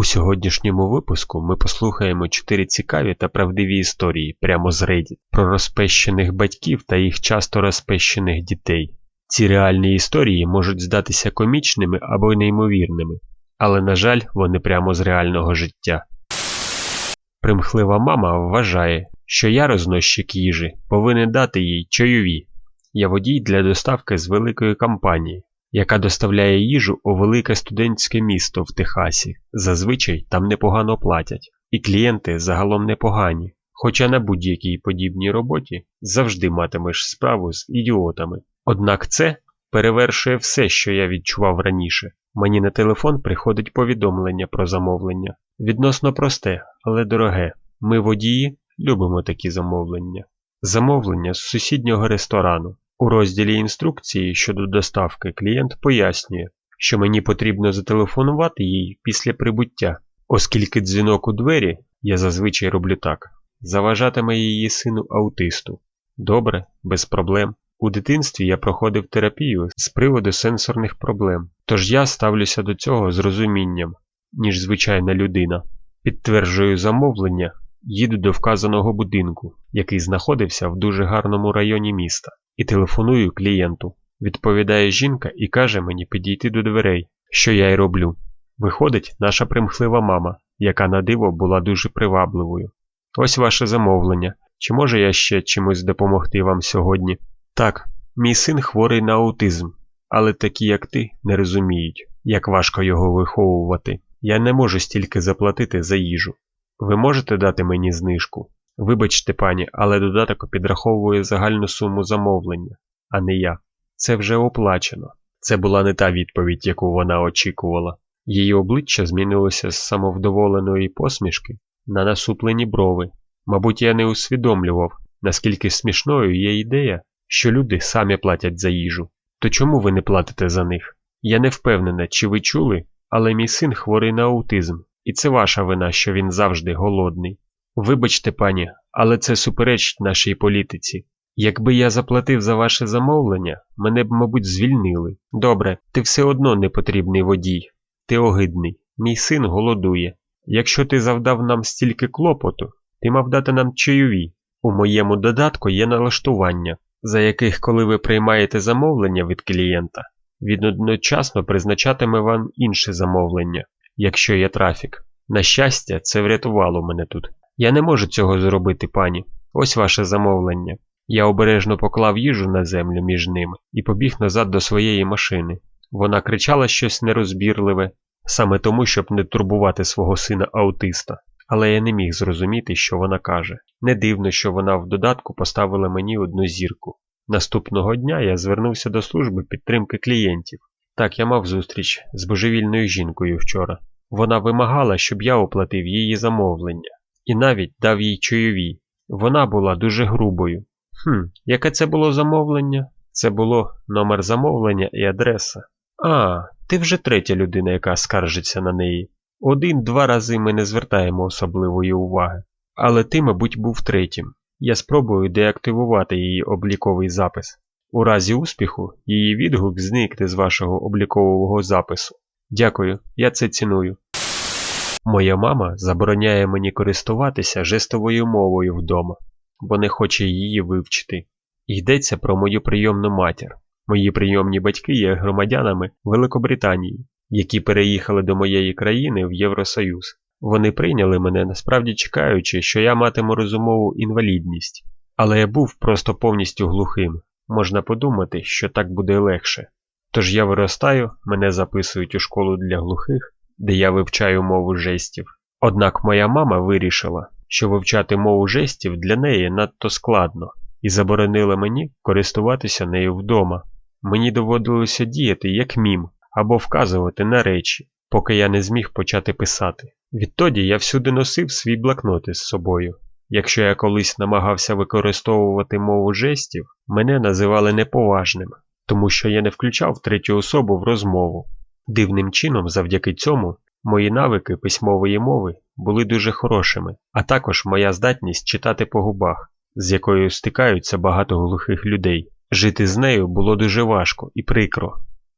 У сьогоднішньому випуску ми послухаємо чотири цікаві та правдиві історії прямо з Reddit про розпещених батьків та їх часто розпещених дітей. Ці реальні історії можуть здатися комічними або неймовірними, але, на жаль, вони прямо з реального життя. Примхлива мама вважає, що я, розносчик їжі, повинен дати їй чайові. Я водій для доставки з великої компанії, яка доставляє їжу у велике студентське місто в Техасі. Зазвичай там непогано платять, і клієнти загалом непогані. Хоча на будь-якій подібній роботі завжди матимеш справу з ідіотами. Однак це перевершує все, що я відчував раніше. Мені на телефон приходить повідомлення про замовлення. Відносно просте, але дороге. Ми водії любимо такі замовлення. Замовлення з сусіднього ресторану. У розділі інструкції щодо доставки клієнт пояснює, що мені потрібно зателефонувати їй після прибуття, оскільки дзвінок у двері, я зазвичай роблю так, заважатиме її сину аутисту. Добре, без проблем. У дитинстві я проходив терапію з приводу сенсорних проблем, тож я ставлюся до цього з розумінням, ніж звичайна людина. Підтверджую замовлення, їду до вказаного будинку, який знаходився в дуже гарному районі міста, і телефоную клієнту. Відповідає жінка і каже мені підійти до дверей, що я й роблю. Виходить наша примхлива мама, яка на диво була дуже привабливою. Ось ваше замовлення. Чи можу я ще чимось допомогти вам сьогодні? Так, мій син хворий на аутизм, але такі, як ти, не розуміють, як важко його виховувати. Я не можу стільки заплатити за їжу. Ви можете дати мені знижку? Вибачте, пані, але додаток підраховує загальну суму замовлення, а не я. Це вже оплачено. Це була не та відповідь, яку вона очікувала. Її обличчя змінилося з самовдоволеної посмішки на насуплені брови. Мабуть, я не усвідомлював, наскільки смішною є ідея, що люди самі платять за їжу. То чому ви не платите за них? Я не впевнена, чи ви чули, але мій син хворий на аутизм, і це ваша вина, що він завжди голодний. Вибачте, пані, але це суперечить нашій політиці. Якби я заплатив за ваше замовлення, мене б, мабуть, звільнили. Добре, ти все одно не потрібний водій. Ти огидний. Мій син голодує. Якщо ти завдав нам стільки клопоту, ти мав дати нам чайові. У моєму додатку є налаштування, за яких, коли ви приймаєте замовлення від клієнта, він одночасно призначатиме вам інше замовлення, якщо є трафік. На щастя, це врятувало мене тут. Я не можу цього зробити, пані. Ось ваше замовлення. Я обережно поклав їжу на землю між ними і побіг назад до своєї машини. Вона кричала щось нерозбірливе, саме тому, щоб не турбувати свого сина аутиста. Але я не міг зрозуміти, що вона каже. Не дивно, що вона в додатку поставила мені одну зірку. Наступного дня я звернувся до служби підтримки клієнтів. Так, я мав зустріч з божевільною жінкою вчора. Вона вимагала, щоб я оплатив її замовлення, і навіть дав їй чайові. Вона була дуже грубою. Хм, яке це було замовлення? Це було номер замовлення і адреса. А, ти вже третя людина, яка скаржиться на неї. Один-два рази ми не звертаємо особливої уваги. Але ти, мабуть, був третім. Я спробую деактивувати її обліковий запис. У разі успіху її відгук зникне з вашого облікового запису. Дякую, я це ціную. Моя мама забороняє мені користуватися жестовою мовою вдома, бо не хоче її вивчити. Йдеться про мою прийомну матір. Мої прийомні батьки є громадянами Великобританії, які переїхали до моєї країни в Євросоюз. Вони прийняли мене, насправді чекаючи, що я матиму розумову інвалідність, але я був просто повністю глухим. Можна подумати, що так буде легше. Тож я виростаю, мене записують у школу для глухих, де я вивчаю мову жестів. Однак моя мама вирішила, що вивчати мову жестів для неї надто складно, і заборонила мені користуватися нею вдома. Мені доводилося діяти як мім або вказувати на речі, поки я не зміг почати писати. Відтоді я всюди носив свій блокнот із собою. Якщо я колись намагався використовувати мову жестів, мене називали неповажним, тому що я не включав третю особу в розмову. Дивним чином, завдяки цьому, мої навики письмової мови були дуже хорошими, а також моя здатність читати по губах, з якою стикаються багато глухих людей. Жити з нею було дуже важко і прикро.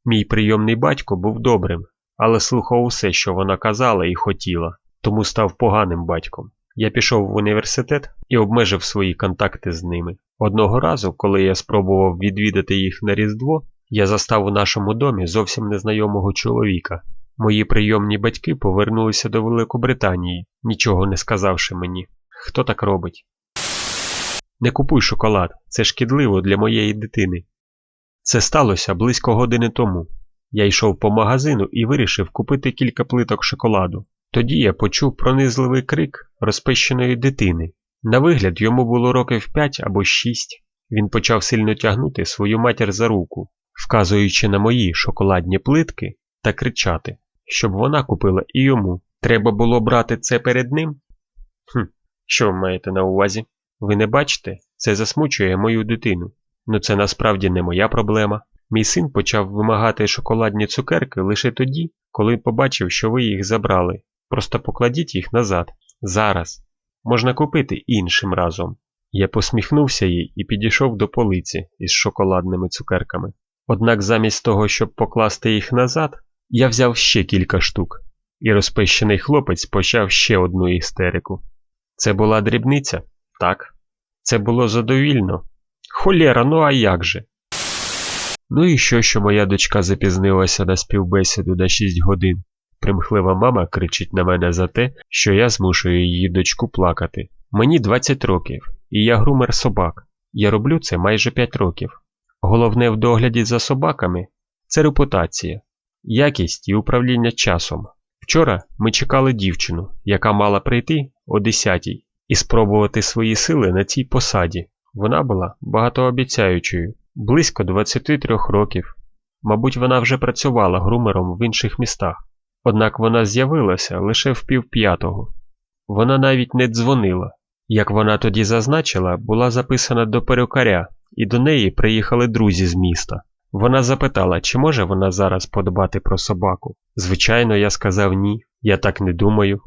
Мій прийомний батько був добрим, але слухав усе, що вона казала і хотіла, тому став поганим батьком. Я пішов в університет і обмежив свої контакти з ними. Одного разу, коли я спробував відвідати їх на Різдво, я застав у нашому домі зовсім незнайомого чоловіка. Мої прийомні батьки повернулися до Великобританії, нічого не сказавши мені. Хто так робить? Не купуй шоколад, це шкідливо для моєї дитини. Це сталося близько години тому. Я йшов по магазину і вирішив купити кілька плиток шоколаду. Тоді я почув пронизливий крик розпещеної дитини. На вигляд йому було років п'ять або шість. Він почав сильно тягнути свою матір за руку, вказуючи на мої шоколадні плитки та кричати, щоб вона купила і йому. Треба було брати це перед ним? Хм, що ви маєте на увазі? Ви не бачите, це засмучує мою дитину. Ну це насправді не моя проблема. Мій син почав вимагати шоколадні цукерки лише тоді, коли побачив, що ви їх забрали. Просто покладіть їх назад. Зараз. Можна купити іншим разом. Я посміхнувся їй і підійшов до полиці із шоколадними цукерками. Однак замість того, щоб покласти їх назад, я взяв ще кілька штук, і розпещений хлопець почав ще одну істерику. Це була дрібниця? Так. Це було задовільно. Холєра, ну а як же? Ну і що, що моя дочка запізнилася на співбесіду на 6 годин? Примхлива мама кричить на мене за те, що я змушую її дочку плакати. Мені 20 років, і я грумер собак. Я роблю це майже 5 років. Головне в догляді за собаками це репутація, якість і управління часом. Вчора ми чекали дівчину, яка мала прийти о 10 і спробувати свої сили на цій посаді. Вона була багатообіцяючою, близько 23 років. Мабуть, вона вже працювала грумером в інших містах. Однак вона з'явилася лише в півп'ятого. Вона навіть не дзвонила. Як вона тоді зазначила, була записана до перукаря, і до неї приїхали друзі з міста. Вона запитала, чи може вона зараз подбати про собаку. Звичайно, я сказав ні, я так не думаю.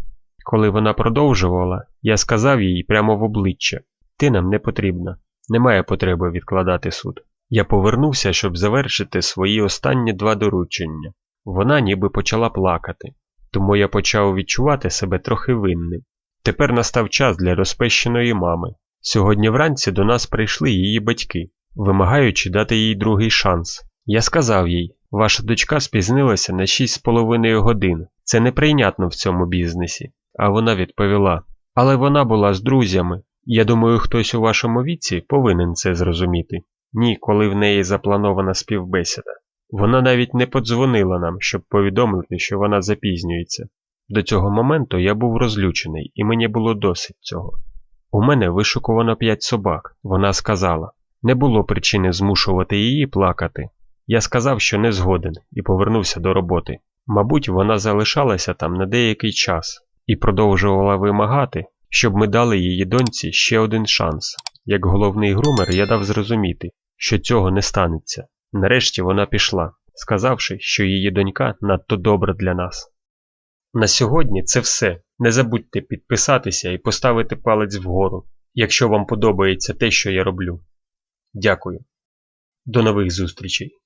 Коли вона продовжувала, я сказав їй прямо в обличчя: Ти нам не потрібна, немає потреби відкладати суд. Я повернувся, щоб завершити свої останні два доручення. Вона ніби почала плакати, тому я почав відчувати себе трохи винним. Тепер настав час для розпещеної мами. Сьогодні вранці до нас прийшли її батьки, вимагаючи дати їй другий шанс. Я сказав їй, ваша дочка спізнилася на 6,5 годин. Це неприйнятно в цьому бізнесі. А вона відповіла: Але вона була з друзями. Я думаю, хтось у вашому віці повинен це зрозуміти. Ні, коли в неї запланована співбесіда. Вона навіть не подзвонила нам, щоб повідомити, що вона запізнюється. До цього моменту я був розлючений, і мені було досить цього. У мене вишукувано п'ять собак, вона сказала. Не було причини змушувати її плакати. Я сказав, що не згоден, і повернувся до роботи. Мабуть, вона залишалася там на деякий час і продовжувала вимагати, щоб ми дали її доньці ще один шанс. Як головний грумер я дав зрозуміти, що цього не станеться. Нарешті вона пішла, сказавши, що її донька надто добра для нас. На сьогодні це все. Не забудьте підписатися і поставити палець вгору, якщо вам подобається те, що я роблю. Дякую. До нових зустрічей!